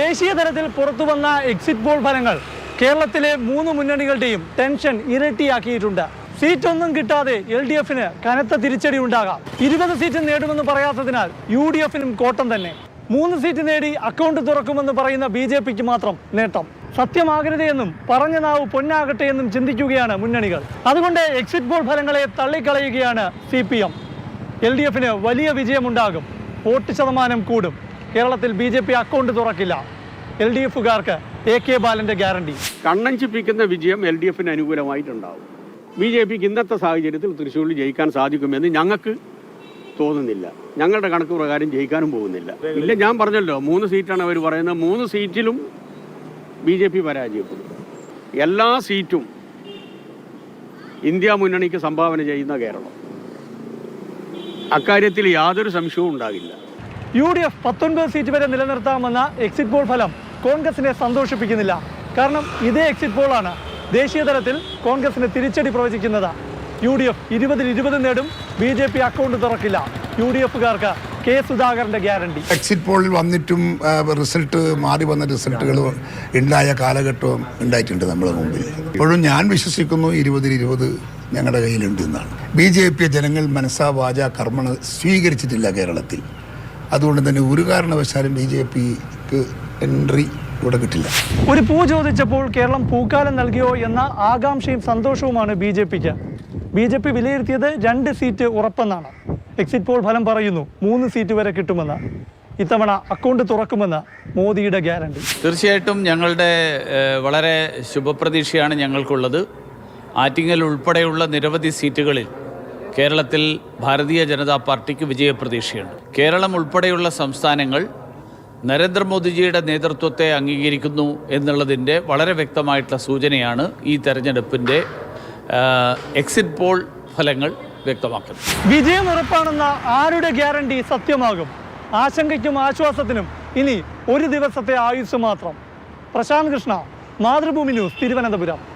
ദേശീയ തലത്തിൽ പുറത്തു വന്ന എക്സിറ്റ് പോൾ ഫലങ്ങൾ കേരളത്തിലെ മൂന്ന് മുന്നണികളുടെയും ടെൻഷൻ ഇരട്ടിയാക്കിയിട്ടുണ്ട്. സീറ്റ് ഒന്നും കിട്ടാതെ എൽ ഡി എഫിന് കനത്ത തിരിച്ചടി ഉണ്ടാകാം. ഇരുപത് സീറ്റ് നേടുമെന്ന് പറയാത്തതിനാൽ യു ഡി എഫിനും കോട്ടം തന്നെ. മൂന്ന് സീറ്റ് നേടി അക്കൗണ്ട് തുറക്കുമെന്ന് പറയുന്ന ബി ജെ പിക്ക് മാത്രം നേട്ടം. സത്യമാകരുതെന്നും പറഞ്ഞ നാവ് പൊന്നാകട്ടെ എന്നും ചിന്തിക്കുകയാണ് മുന്നണികൾ. അതുകൊണ്ട് എക്സിറ്റ് പോൾ ഫലങ്ങളെ തള്ളിക്കളയുകയാണ് C P M. L D എഫിന് വലിയ വിജയമുണ്ടാകും. വോട്ട് ശതമാനം കൂടും. കേരളത്തിൽ ബി ജെ പി അക്കൗണ്ട് തുറക്കില്ല. എൽ ഡി എഫുകാർക്ക് എ കെ ബാലന്റെ ഗ്യാരണ്ടി കണ്ണഞ്ചിപ്പിക്കുന്ന വിജയം എൽ ഡി എഫിന് അനുകൂലമായിട്ടുണ്ടാവും. ബി ജെ പിക്ക് ഇന്നത്തെ സാഹചര്യത്തിൽ തൃശ്ശൂരിൽ ജയിക്കാൻ സാധിക്കുമെന്ന് ഞങ്ങൾക്ക് തോന്നുന്നില്ല. ഞങ്ങളുടെ കണക്ക് പ്രകാരം ജയിക്കാനും പോകുന്നില്ല. ഇല്ല ഞാൻ പറഞ്ഞല്ലോ മൂന്ന് സീറ്റാണ് അവർ പറയുന്നത്. മൂന്ന് സീറ്റിലും ബി ജെ പി പരാജയപ്പെടും. എല്ലാ സീറ്റും ഇന്ത്യ മുന്നണിക്ക് സംഭാവന ചെയ്യുന്ന കേരളം. അക്കാര്യത്തിൽ യാതൊരു സംശയവും ഉണ്ടാകില്ല. യു ഡി എഫ് പത്തൊൻപത് സീറ്റ് വരെ നിലനിർത്താമെന്ന എക്സിറ്റ് പോൾ ഫലം കോൺഗ്രസിനെ സന്തോഷിപ്പിക്കുന്നില്ല. കാരണം ഇതേ എക്സിറ്റ് പോളാണ് ദേശീയ തലത്തിൽ കോൺഗ്രസിന് തിരിച്ചടി പ്രവചിക്കുന്നത്. യു ഡി എഫ് ഇരുപതിൽ ഇരുപത് നേടും ബി ജെ പി അക്കൗണ്ട് തുറക്കില്ല. യു ഡി എഫുകാർക്ക് കെ സുധാകരന്റെ ഗ്യാരണ്ടി എക്സിറ്റ് പോളിൽ വന്നിട്ടും റിസൾട്ട് മാറി വന്ന റിസൾട്ടുകൾ ഉണ്ടായ കാലഘട്ടവും ഉണ്ടായിട്ടുണ്ട് നമ്മുടെ മുമ്പിൽ. ഇപ്പോഴും ഞാൻ വിശ്വസിക്കുന്നു ഇരുപതിൽ ഇരുപത് ഞങ്ങളുടെ കയ്യിലുണ്ട് എന്നാണ്. ബി ജെ പി ജനങ്ങൾ മനസ്സാ വാച കർമ്മണ സ്വീകരിച്ചിട്ടില്ല കേരളത്തിൽ. അതുകൊണ്ട് തന്നെ ഒരു കാരണവശാലും ബി ജെ പിക്ക് എൻട്രി ഇവിടെ കിട്ടില്ല. ഒരു പൂ ചോദിച്ചപ്പോൾ കേരളം പൂക്കാലം നൽകിയോ എന്ന ആകാംക്ഷയും സന്തോഷവുമാണ് ബി ജെ പിക്ക്. ബി ജെ പി വിലയിരുത്തിയത് രണ്ട് സീറ്റ് ഉറപ്പെന്നാണ്. എക്സിറ്റ് പോൾ ഫലം പറയുന്നു മൂന്ന് സീറ്റ് വരെ കിട്ടുമെന്ന്. ഇത്തവണ അക്കൗണ്ട് തുറക്കുമെന്ന് മോദിയുടെ ഗ്യാരണ്ടി. തീർച്ചയായിട്ടും ഞങ്ങളുടെ വളരെ ശുഭപ്രതീക്ഷയാണ് ഞങ്ങൾക്കുള്ളത്. ആറ്റിങ്ങൽ ഉൾപ്പെടെയുള്ള നിരവധി സീറ്റുകളിൽ കേരളത്തിൽ ഭാരതീയ ജനതാ പാർട്ടിക്ക് വിജയപ്രതീക്ഷയുണ്ട്. കേരളം ഉൾപ്പെടെയുള്ള സംസ്ഥാനങ്ങൾ നരേന്ദ്രമോദിജിയുടെ നേതൃത്വത്തെ അംഗീകരിക്കുന്നു എന്നുള്ളതിന്റെ വളരെ വ്യക്തമായിട്ടുള്ള സൂചനയാണ് ഈ തെരഞ്ഞെടുപ്പിന്റെ എക്സിറ്റ് പോൾ ഫലങ്ങൾ വ്യക്തമാക്കുന്നത്. വിജയം ഉറപ്പാണെന്ന ആരുടെ ഗ്യാരണ്ടി സത്യമാകും? ആശങ്കയ്ക്കും ആശ്വാസത്തിനും ഇനി ഒരു ദിവസത്തെ ആയുസ് മാത്രം. പ്രശാന്ത് കൃഷ്ണ മാതൃഭൂമി ന്യൂസ് തിരുവനന്തപുരം.